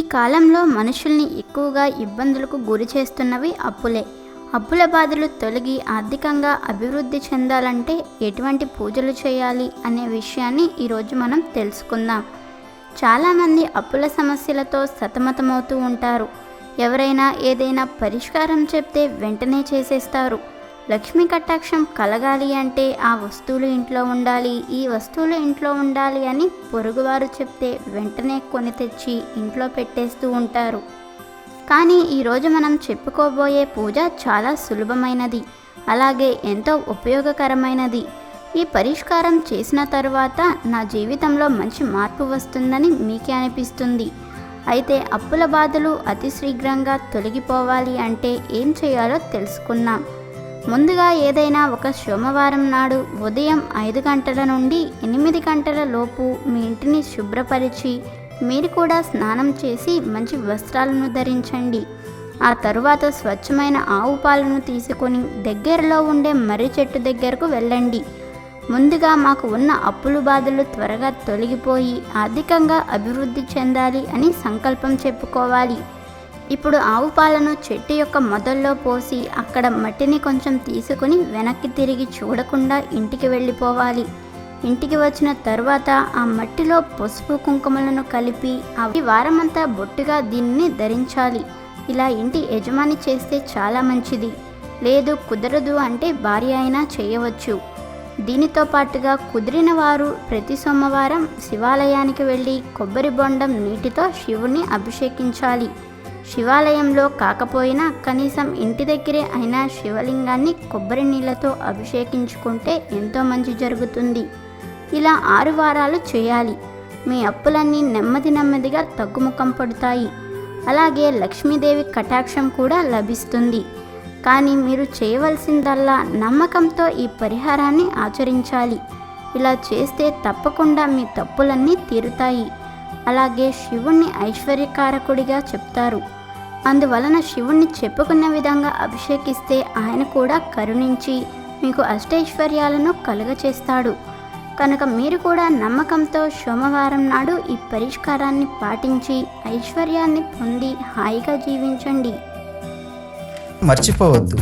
ఈ కాలంలో మనుషుల్ని ఎక్కువగా ఇబ్బందులకు గురి చేస్తున్నవి అప్పులే. అప్పుల బాధలు తొలగి ఆర్థికంగా అభివృద్ధి చెందాలంటే ఎటువంటి పూజలు చేయాలి అనే విషయాన్ని ఈరోజు మనం తెలుసుకుందాం. చాలామంది అప్పుల సమస్యలతో సతమతమవుతూ ఉంటారు. ఎవరైనా ఏదైనా పరిష్కారం చెప్తే వెంటనే చేసేస్తారు. లక్ష్మీ కటాక్షం కలగాలి అంటే ఆ వస్తువులు ఇంట్లో ఉండాలి ఈ వస్తువులు ఇంట్లో ఉండాలి అని పొరుగువారు చెప్తే వెంటనే కొని తెచ్చి ఇంట్లో పెట్టేస్తూ ఉంటారు. కానీ ఈరోజు మనం చెప్పుకోబోయే పూజ చాలా సులభమైనది. అలాగే ఎంతో ఉపయోగకరమైనది. ఈ పరిష్కారం చేసిన తరువాత నా జీవితంలో మంచి మార్పు వస్తుందని మీకే అనిపిస్తుంది. అయితే అప్పుల బాధలు అతి శీఘ్రంగా తొలగిపోవాలి అంటే ఏం చేయాలో తెలుసుకుందాం. ముందుగా ఏదైనా ఒక సోమవారం నాడు ఉదయం ఐదు గంటల నుండి ఎనిమిది గంటల లోపు మీ ఇంటిని శుభ్రపరిచి మీరు కూడా స్నానం చేసి మంచి వస్త్రాలను ధరించండి. ఆ తరువాత స్వచ్ఛమైన ఆవు పాలను తీసుకొని దగ్గరలో ఉండే మర్రి చెట్టు దగ్గరకు వెళ్ళండి. ముందుగా మాకు ఉన్న అప్పులు బాధలు త్వరగా తొలగిపోయి ఆర్థికంగా అభివృద్ధి చెందాలి అని సంకల్పం చెప్పుకోవాలి. ఇప్పుడు ఆవు పాలను చెట్టు యొక్క మొదల్లో పోసి అక్కడ మట్టిని కొంచెం తీసుకుని వెనక్కి తిరిగి చూడకుండా ఇంటికి వెళ్ళిపోవాలి. ఇంటికి వచ్చిన తర్వాత ఆ మట్టిలో పసుపు కుంకుమలను కలిపి అవి వారమంతా బొట్టుగా దీనిని ధరించాలి. ఇలా ఇంటి యజమాని చేస్తే చాలా మంచిది. లేదు కుదరదు అంటే భార్య అయినా చేయవచ్చు. దీనితో పాటుగా కుదిరిన వారు ప్రతి సోమవారం శివాలయానికి వెళ్ళి కొబ్బరి బొండం నీటితో శివుణ్ణి అభిషేకించాలి. శివాలయంలో కాకపోయినా కనీసం ఇంటి దగ్గరే అయినా శివలింగాన్ని కొబ్బరి నీళ్ళతో అభిషేకించుకుంటే ఎంతో మంచి జరుగుతుంది. ఇలా ఆరు వారాలు చేయాలి. మీ అప్పులన్నీ నెమ్మది నెమ్మదిగా తగ్గుముఖం పడతాయి. అలాగే లక్ష్మీదేవి కటాక్షం కూడా లభిస్తుంది. కానీ మీరు చేయవలసిందల్లా నమ్మకంతో ఈ పరిహారాన్ని ఆచరించాలి. ఇలా చేస్తే తప్పకుండా మీ తప్పులన్నీ తీరుతాయి. అలాగే శివుణ్ణి ఐశ్వర్యకారకుడిగా చెప్తారు. అందువలన శివుణ్ణి చెప్పుకున్న విధంగా అభిషేకిస్తే ఆయన కూడా కరుణించి మీకు అష్టైశ్వర్యాలను కలుగచేస్తాడు. కనుక మీరు కూడా నమ్మకంతో సోమవారం నాడు ఈ పరిష్కారాన్ని పాటించి ఐశ్వర్యాన్ని పొంది హాయిగా జీవించండి. మర్చిపోవద్దు.